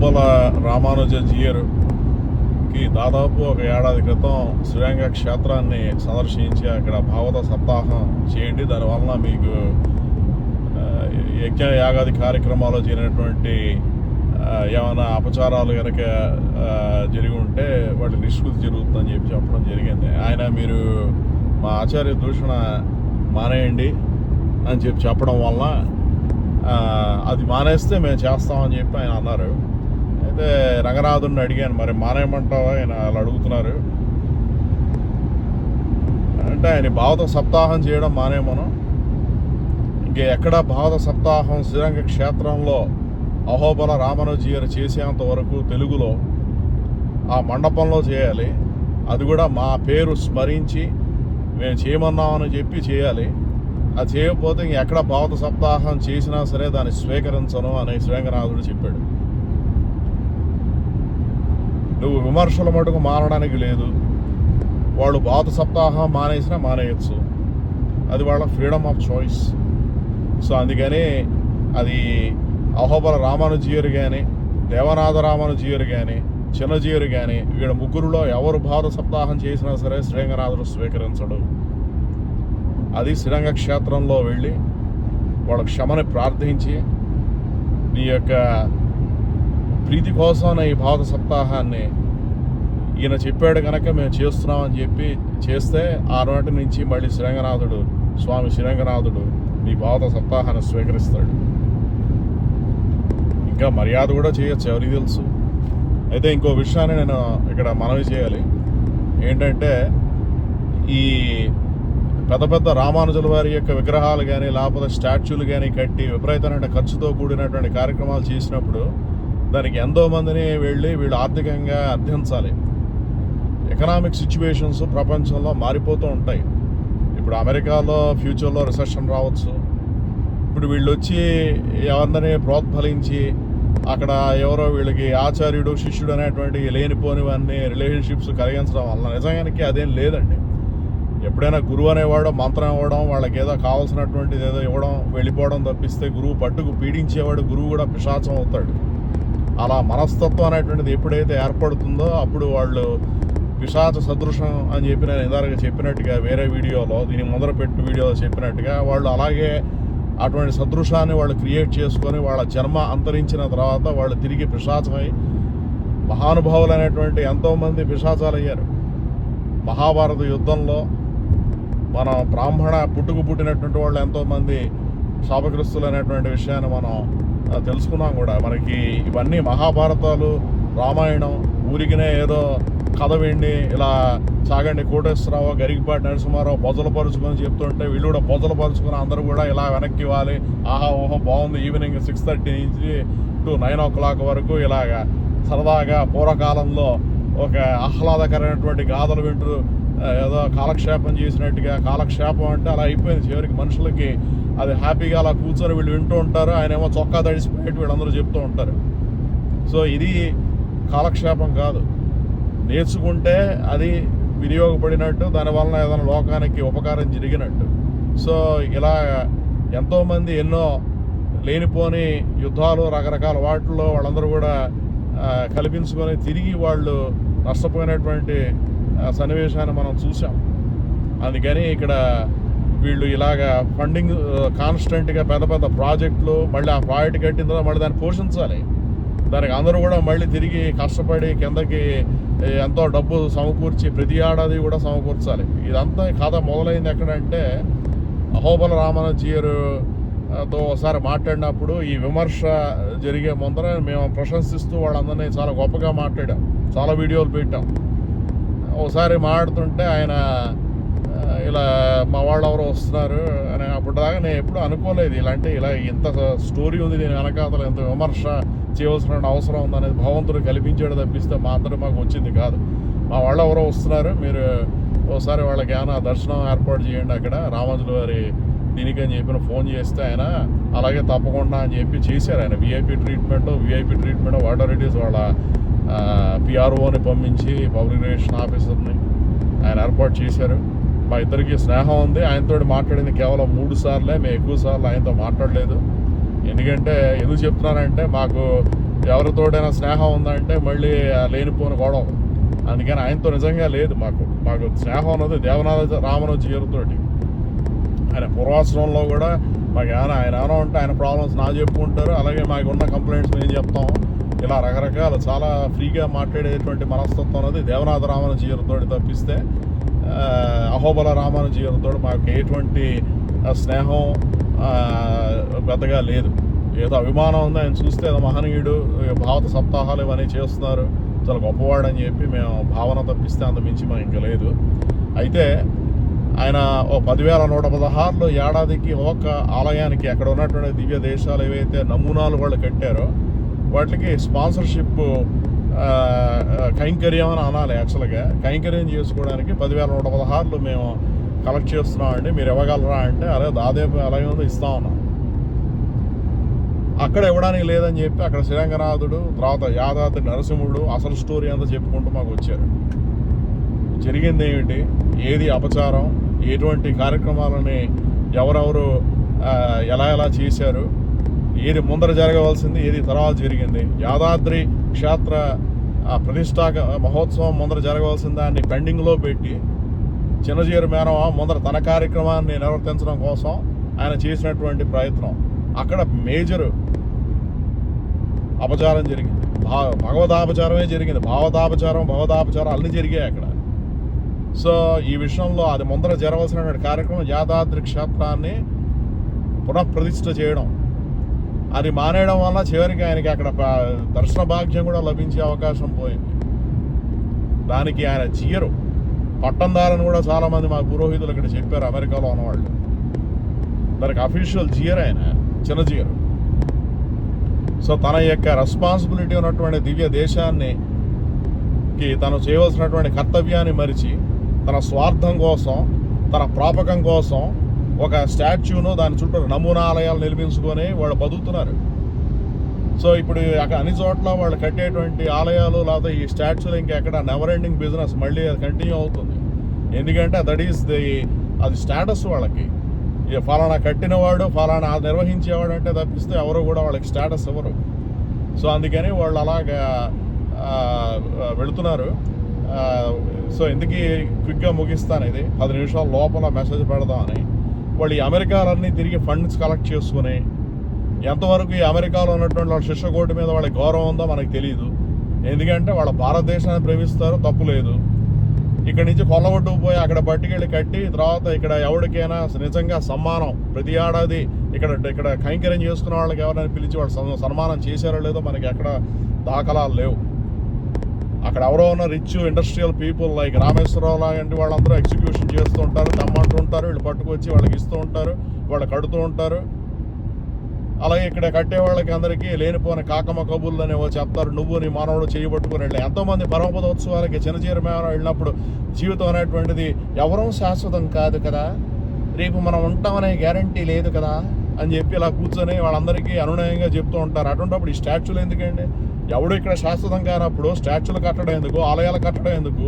తిరుమల రామానుజ జీయర్కి దాదాపు ఒక ఏడాది క్రితం శ్రీరంగ క్షేత్రాన్ని సందర్శించి అక్కడ భావత సప్తాహం చేయండి. దానివలన మీకు యజ్ఞ యాగాది కార్యక్రమాల్లో జరిగినటువంటి ఏమైనా అపచారాలు కనుక జరిగి ఉంటే వాటి నిష్కృతి జరుగుతుందని చెప్పి చెప్పడం జరిగింది. ఆయన మీరు మా ఆచార్య దూషణ మానేయండి అని చెప్పి చెప్పడం వలన అది మానేస్తే మేము చేస్తామని చెప్పి ఆయన అన్నారు. అయితే రంగనాథుని అడిగాను మరి మానేయమంటావా? ఆయన అలా అడుగుతున్నారు. అంటే ఆయన భావత సప్తాహం చేయడం మానేమను ఇంకా ఎక్కడ భావత సప్తాహం శ్రీరంగ క్షేత్రంలో అహోబల రామనుజీయరు చేసేంత వరకు తెలుగులో ఆ మండపంలో చేయాలి. అది కూడా మా పేరు స్మరించి మేము చేయమన్నామని చెప్పి చేయాలి. అది చేయకపోతే ఇంక ఎక్కడ భావత సప్తాహం చేసినా సరే దాన్ని స్వీకరించను అని శ్రీరంగనాథుడు చెప్పాడు. నువ్వు విమర్శల మటుకు మారడానికి లేదు. వాళ్ళు భావత సప్తాహం మానేసినా మానేయచ్చు. అది వాళ్ళ ఫ్రీడమ్ ఆఫ్ చాయిస్. సో అందుకని అది అహోబల రామానుజీయరు కానీ దేవనాథ రామానుజీయరు కానీ చిన్నజీయరు కానీ వీళ్ళ ముగ్గురులో ఎవరు భారత సప్తాహం చేసినా సరే శ్రీరంగనాథుడు స్వీకరించడు. అది శ్రీరంగ క్షేత్రంలో వెళ్ళి వాళ్ళ క్షమని ప్రార్థించి నీ యొక్క ప్రీతి కోసం ఈ భారత సప్తాహాన్ని ఈయన చెప్పాడు కనుక మేము చేస్తున్నామని చెప్పి చేస్తే ఆ నుంచి మళ్ళీ శ్రీరంగనాథుడు స్వామి శ్రీరంగనాథుడు మీ భారత సప్తాహాన్ని స్వీకరిస్తాడు. ఇంకా మర్యాద కూడా చేయొచ్చు ఎవరికి తెలుసు. అయితే ఇంకో విషయాన్ని నేను ఇక్కడ మనవి చేయాలి. ఏంటంటే ఈ పెద్ద పెద్ద రామానుజుల వారి యొక్క విగ్రహాలు కానీ లేకపోతే స్టాచ్యూలు కానీ కట్టి విపరీతమైన ఖర్చుతో కూడినటువంటి కార్యక్రమాలు చేసినప్పుడు దానికి ఎంతో మందిని వెళ్ళి వీళ్ళు ఆర్థికంగా అర్థించాలి ఎకనామిక్ సిచ్యువేషన్స్ ప్రపంచంలో మారిపోతూ ఉంటాయి. ఇప్పుడు అమెరికాలో ఫ్యూచర్లో రిసెషన్ రావచ్చు. ఇప్పుడు వీళ్ళు వచ్చి ఎవరిని ప్రోత్ఫలించి అక్కడ ఎవరో వీళ్ళకి ఆచార్యుడు శిష్యుడు అనేటువంటి లేనిపోనివన్నీ రిలేషన్షిప్స్ కలిగించడం వల్ల నిజానికి అదేం లేదండి. ఎప్పుడైనా గురువు అనేవాడు మంత్రం ఇవ్వడం వాళ్ళకి ఏదో కావాల్సినటువంటిది ఏదో ఇవ్వడం వెళ్ళిపోవడం తప్పిస్తే గురువు పట్టుకు పీడించేవాడు గురువు కూడా పిశాచం అవుతాడు. అలా మనస్తత్వం అనేటువంటిది ఎప్పుడైతే ఏర్పడుతుందో అప్పుడు వాళ్ళు పిశాచ సదృశం అని చెప్పి నేను ఇందాక చెప్పినట్టుగా వేరే వీడియోలో దీని ముందర పెట్టిన వీడియోలో చెప్పినట్టుగా వాళ్ళు అలాగే అటువంటి సదృశాన్ని వాళ్ళు క్రియేట్ చేసుకొని వాళ్ళ జన్మ అంతరించిన తర్వాత వాళ్ళు తిరిగి పిశాచమై మహానుభావులు అనేటువంటి ఎంతోమంది పిశాచాలు అయ్యారు మహాభారత యుద్ధంలో మన బ్రాహ్మణ పుట్టుకు పుట్టినటువంటి వాళ్ళు ఎంతోమంది శాపగ్రస్తులు అనేటువంటి విషయాన్ని మనం తెలుసుకున్నాం కూడా. మనకి ఇవన్నీ మహాభారతాలు రామాయణం ఊరికినే ఏదో కథ విండి ఇలా సాగండి కోటేశ్వరరావు గరిగిపాటి నరసింహారావు బొజలపరుచుకొని చెప్తుంటే వీళ్ళు కూడా బొజలపరుచుకొని అందరూ కూడా ఇలా వెనక్కి ఇవ్వాలి ఆహా ఓహో బాగుంది. ఈవినింగ్ సిక్స్ థర్టీ నుంచి టు నైన్ ఓ క్లాక్ వరకు ఇలాగా సరదాగా పూర్వకాలంలో ఒక ఆహ్లాదకరమైనటువంటి గాథలు వింటూ ఏదో కాలక్షేపం చేసినట్టుగా కాలక్షేపం అంటే అలా అయిపోయింది. చివరికి మనుషులకి అది హ్యాపీగా అలా కూర్చొని వీళ్ళు వింటూ ఉంటారు. ఆయన ఏమో చొక్కా తడిసిపోయేట్టు వీళ్ళందరూ చెప్తూ ఉంటారు. సో ఇది కాలక్షేపం కాదు. నేర్చుకుంటే అది వినియోగపడినట్టు దానివలన ఏదైనా లోకానికి ఉపకారం జరిగినట్టు. సో ఇలా ఎంతోమంది ఎన్నో లేనిపోని యుద్ధాలు రకరకాల వాటిల్లో వాళ్ళందరూ కూడా కల్పించుకొని తిరిగి వాళ్ళు నష్టపోయినటువంటి సన్నివేశాన్ని మనం చూసాం అందుకని ఇక్కడ వీళ్ళు ఇలాగా ఫండింగ్ కాన్స్టెంట్గా పెద్ద పెద్ద ప్రాజెక్టులు మళ్ళీ ఆ ప్రాజెక్ట్ కట్టిన తర్వాత మళ్ళీ దాన్ని పోషించాలి. దానికి అందరూ కూడా మళ్ళీ తిరిగి కష్టపడి కిందకి ఎంతో డబ్బు సమకూర్చి ప్రతి ఏడాది కూడా సమకూర్చాలి. ఇదంతా ఈ కథ మొదలైంది ఎక్కడంటే అహోబల రామానుజీయరు తో ఒకసారి మాట్లాడినప్పుడు ఈ విమర్శ జరిగే ముందర మేము ప్రశంసిస్తూ వాళ్ళందరినీ చాలా గొప్పగా మాట్లాడాం. చాలా వీడియోలు పెట్టాం. ఒకసారి మాట్లాడుతుంటే ఆయన ఇలా మా వాళ్ళు ఎవరో వస్తున్నారు అని అప్పటిదాకా నేను ఎప్పుడు అనుకోలేదు. ఇలాంటి ఇలా ఇంత స్టోరీ ఉంది దీని వెనకాతల ఎంత విమర్శ చేయవలసిన అవసరం ఉందనేది భగవంతుడు కల్పించాడు తప్పిస్తే మా అందరూ మాకు వచ్చింది కాదు. మా వాళ్ళు ఎవరో వస్తున్నారు మీరు ఒకసారి వాళ్ళకి ఏమైనా దర్శనం ఏర్పాటు చేయండి అక్కడ. రామాజుల వారి దీనికి అని చెప్పిన ఫోన్ చేస్తే ఆయన అలాగే తప్పకుండా అని చెప్పి చేశారు. ఆయన VIP treatment VIP treatment water it is వాళ్ళ పిఆర్ఓని పంపించి పబ్లిక్ రిలేషన్ ఆఫీసర్ని ఆయన ఏర్పాటు చేశారు. మా ఇద్దరికి స్నేహం ఉంది. ఆయనతో మాట్లాడింది కేవలం మూడు సార్లే. మేము ఎక్కువ సార్లు ఆయనతో మాట్లాడలేదు. ఎందుకంటే ఎందుకు చెప్తున్నానంటే మాకు ఎవరితోటైనా స్నేహం ఉందంటే మళ్ళీ లేనిపోని గొడవ. అందుకని ఆయనతో నిజంగా లేదు మాకు. మాకు స్నేహం ఉన్నది దేవనాథ రామరాజు గారితోటి ఆయన పూర్వాశ్రమంలో కూడా మాకు ఏమైనా ఆయన ఏమైనా ఉంటే ఆయన ప్రాబ్లమ్స్ నా చెప్పుకుంటారు. అలాగే మాకు ఉన్న కంప్లైంట్స్ మేము చెప్తాం. ఇలా రకరకాల చాలా ఫ్రీగా మాట్లాడేటువంటి మనస్తత్వం అనేది దేవనాథ రామానుజీ గారితో తప్పిస్తే. అహోబల రామానుజీ గారితో మాకు ఎటువంటి స్నేహం పెద్దగా లేదు. ఏదో అభిమానం ఉంది ఆయన చూస్తే ఏదో మహనీయుడు భావత సప్తాహాలు ఇవన్నీ చేస్తున్నారు. చాలా గొప్పవాడు అని చెప్పి మేము భావన తప్పిస్తే అంత మించి మాకు ఇంకా లేదు. అయితే ఆయన ఓ పదివేల నూట పదహారులో ఏడాదికి ఒక్క ఆలయానికి అక్కడ ఉన్నటువంటి దివ్య దేశాలు ఏవైతే నమూనాలు వాళ్ళు కట్టారో వాటికి స్పాన్సర్షిప్ కైంకర్యం అని అనాలి యాక్చువల్గా. కైంకర్యం చేసుకోవడానికి పదివేల నూట పదహారులు మేము కలెక్ట్ చేస్తున్నామండి మీరు ఇవ్వగలరా అంటే అరే దాదాపు అలాగే ఉందో ఇస్తా ఉన్నాం అక్కడ ఇవ్వడానికి లేదని చెప్పి అక్కడ శ్రీరంగనాథుడు తర్వాత యాదాద్రి నరసింహుడు అసలు స్టోరీ అంతా చెప్పుకుంటూ మాకు వచ్చారు. జరిగింది ఏమిటి? ఏది అపచారం? ఎటువంటి కార్యక్రమాలని ఎవరెవరు ఎలా ఎలా చేశారు? ఏది ముందర జరగవలసింది ఏది తర్వాత జరిగింది. యాదాద్రి క్షేత్ర ప్రతిష్టాక మహోత్సవం ముందర జరగవలసిన దాన్ని పెండింగ్లో పెట్టి చిన్నజీరు మేనవ ముందర తన కార్యక్రమాన్ని నిర్వర్తించడం కోసం ఆయన చేసినటువంటి ప్రయత్నం. అక్కడ మేజర్ అపచారం జరిగింది. భా భగవదాపచారమే జరిగింది. భావదాపచారం భగవదాపచారం అన్నీ జరిగాయి అక్కడ. సో ఈ విషయంలో అది ముందర జరగవలసినటువంటి కార్యక్రమం యాదాద్రి క్షేత్రాన్ని పునఃప్రతిష్ఠ చేయడం. అది మానేయడం వల్ల చివరికి ఆయనకి అక్కడ దర్శన భాగ్యం కూడా లభించే అవకాశం పోయింది. దానికి ఆయన చీయరు. పట్టందారని కూడా చాలామంది మా పురోహితులు ఇక్కడ చెప్పారు అమెరికాలో ఉన్నవాళ్ళు. దానికి అఫీషియల్ జియర్ ఆయన చిన్న జీయరు సో తన యొక్క రెస్పాన్సిబిలిటీ ఉన్నటువంటి దివ్య దేశాన్ని తను చేయవలసినటువంటి కర్తవ్యాన్ని మరిచి తన స్వార్థం కోసం తన ప్రాపకం కోసం ఒక స్టాచ్యూను దాని చుట్టూ నమూనా ఆలయాలు నిర్మించుకొని వాళ్ళు బతుకుతున్నారు. సో ఇప్పుడు అక్కడ అన్ని చోట్ల వాళ్ళు కట్టేటువంటి ఆలయాలు లేకపోతే ఈ స్టాచ్యూలు ఇంకెక్కడ నెవర్ ఎండింగ్ బిజినెస్ మళ్ళీ అది కంటిన్యూ అవుతుంది. ఎందుకంటే దట్ ఈస్ ది అది స్టేటస్ వాళ్ళకి. ఈ ఫలానా కట్టినవాడు ఫలానా అది నిర్వహించేవాడు అంటే తప్పిస్తే ఎవరు కూడా వాళ్ళకి స్టేటస్ ఇవ్వరు. సో అందుకని వాళ్ళు అలాగా వెళుతున్నారు. సో ఎందుకు క్విక్గా ముగిస్తాను ఇది. పది నిమిషాల లోపల మెసేజ్ పెడదామని. వాళ్ళు ఈ అమెరికాలన్నీ తిరిగి ఫండ్స్ కలెక్ట్ చేసుకుని ఎంతవరకు ఈ అమెరికాలో ఉన్నటువంటి వాళ్ళ శిష్యకోటి మీద వాళ్ళకి గౌరవం ఉందో మనకు తెలియదు ఎందుకంటే వాళ్ళ భారతదేశాన్ని ప్రేమిస్తారు తప్పు లేదు. ఇక్కడ నుంచి కొల్లగొట్టుకుపోయి అక్కడ పట్టుకెళ్ళి కట్టి తర్వాత ఇక్కడ ఎవరికైనా నిజంగా సన్మానం ప్రతి ఏడాది ఇక్కడ ఇక్కడ కైంకర్యం చేసుకున్న వాళ్ళకి ఎవరైనా పిలిచి వాళ్ళు సన్మానం చేశారో లేదో మనకి ఎక్కడ దాఖలాలు లేవు. అక్కడ ఎవరో ఉన్న rich industrial people like Rameshwar Rao లాంటి వాళ్ళందరూ ఎగ్జిక్యూషన్ చేస్తూ ఉంటారు తెమ్మంటూ ఉంటారు వీళ్ళు పట్టుకొచ్చి వాళ్ళకి ఇస్తూ ఉంటారు వాళ్ళు కడుతూ ఉంటారు. అలాగే ఇక్కడ కట్టే వాళ్ళకి అందరికీ లేనిపోని కాకమ్మ కబుర్లు అనేవో చెప్తారు. నువ్వు నీ మానవుడు చేయబట్టుకుని వెళ్ళి. ఎంతోమంది పరమపదోత్సవాలకి చిన్నచీర మేర వెళ్ళినప్పుడు జీవితం అనేటువంటిది ఎవరూ శాశ్వతం కాదు కదా. రేపు మనం ఉంటామనే గ్యారంటీ లేదు కదా అని చెప్పి ఇలా కూర్చొని వాళ్ళందరికీ అనునయంగా చెప్తూ ఉంటారు. అటువంటిప్పుడు ఈ స్టాచ్యూలు ఎందుకండి? ఎవడు ఇక్కడ శాశ్వతం కానప్పుడు స్టాచ్యూలు కట్టడం ఎందుకు ఆలయాలు కట్టడం ఎందుకు?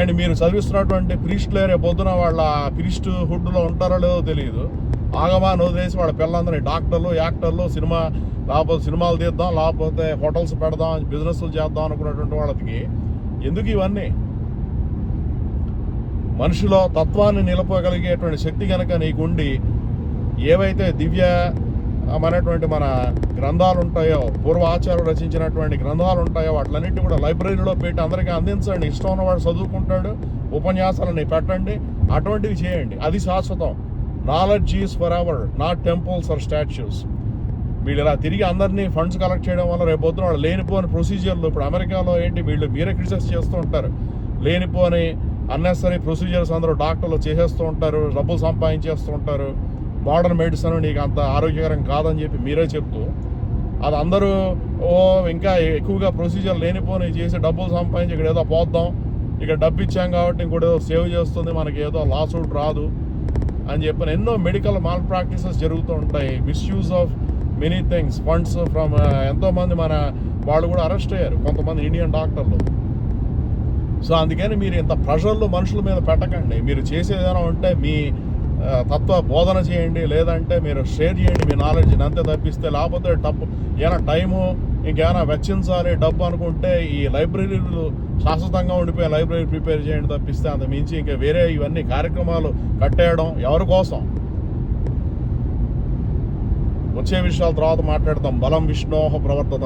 అండ్ మీరు చదివిస్తున్నటువంటి ప్రీస్టులు రేపు పొద్దున వాళ్ళ ప్రీస్ట్ హుడ్లో ఉంటారో లేదో తెలియదు. ఆగమాన్ని వదిలేసి వాళ్ళ పిల్లలందరినీ డాక్టర్లు యాక్టర్లు సినిమా లేకపోతే సినిమాలు తీద్దాం లేకపోతే హోటల్స్ పెడదాం బిజినెస్లు చేద్దాం అనుకున్నటువంటి వాళ్ళకి ఎందుకు ఇవన్నీ? మనిషిలో తత్వాన్ని నిలపగలిగేటువంటి శక్తి కనుక నీకుండి ఏవైతే దివ్య మనటువంటి మన గ్రంథాలు ఉంటాయో పూర్వాచార్యులు రచించినటువంటి గ్రంథాలు ఉంటాయో వాటిలన్నింటినీ కూడా లైబ్రరీలో పెట్టి అందరికీ అందించండి. ఇష్టం ఉన్నవాడు చదువుకుంటాడు ఉపన్యాసాలని పెట్టండి అటువంటివి చేయండి. అది శాశ్వతం. Knowledge is for our not temples or statues వీళ్ళు ఇలా తిరిగి అందరినీ ఫండ్స్ కలెక్ట్ చేయడం వల్ల రేపు పొద్దున వాళ్ళు లేనిపోని ప్రొసీజర్లు ఇప్పుడు అమెరికాలో ఏంటి వీళ్ళు మీరే క్రిటిసైజ్ చేస్తూ ఉంటారు. లేనిపోని అన్నెసరీ ప్రొసీజర్స్ అందరూ డాక్టర్లు చేసేస్తూ ఉంటారు డబ్బులు సంపాదించేస్తూ ఉంటారు. మోడర్న్ మెడిసిన్ నీకు అంత ఆరోగ్యకరం కాదని చెప్పి మీరే చెప్తూ అది అందరూ ఓ ఇంకా ఎక్కువగా ప్రొసీజర్ లేనిపోని చేసి డబ్బులు సంపాదించి ఇక్కడ ఏదో పోద్దాం ఇక్కడ డబ్బు ఇచ్చాం కాబట్టి ఇంకోటి ఏదో సేవ్ చేస్తుంది మనకి ఏదో లాసౌట్ రాదు అని చెప్పిన ఎన్నో మెడికల్ మాల్ ప్రాక్టీసెస్ జరుగుతూ ఉంటాయి. Misuse of many things funds from ఎంతోమంది మన వాళ్ళు కూడా అరెస్ట్ అయ్యారు కొంతమంది ఇండియన్ డాక్టర్లు. సో అందుకని మీరు ఇంత ప్రెషర్లు మనుషుల మీద పెట్టకండి. మీరు చేసేది ఉంటే మీ తత్వ బోధన చేయండి లేదంటే మీరు షేర్ చేయండి మీ నాలెడ్జ్ని అంతే తప్పిస్తే లేకపోతే డబ్బు ఏమైనా టైము ఇంకేమైనా వెచ్చించాలి డబ్బు అనుకుంటే ఈ లైబ్రరీలు శాశ్వతంగా ఉండిపోయే లైబ్రరీ ప్రిపేర్ చేయండి తప్పిస్తే అంత మించి ఇంకా వేరే ఇవన్నీ కార్యక్రమాలు కట్టేయడం ఎవరి కోసం? వచ్చే విషయాల తర్వాత మాట్లాడతాం బలం విష్ణోహ ప్రవర్తత.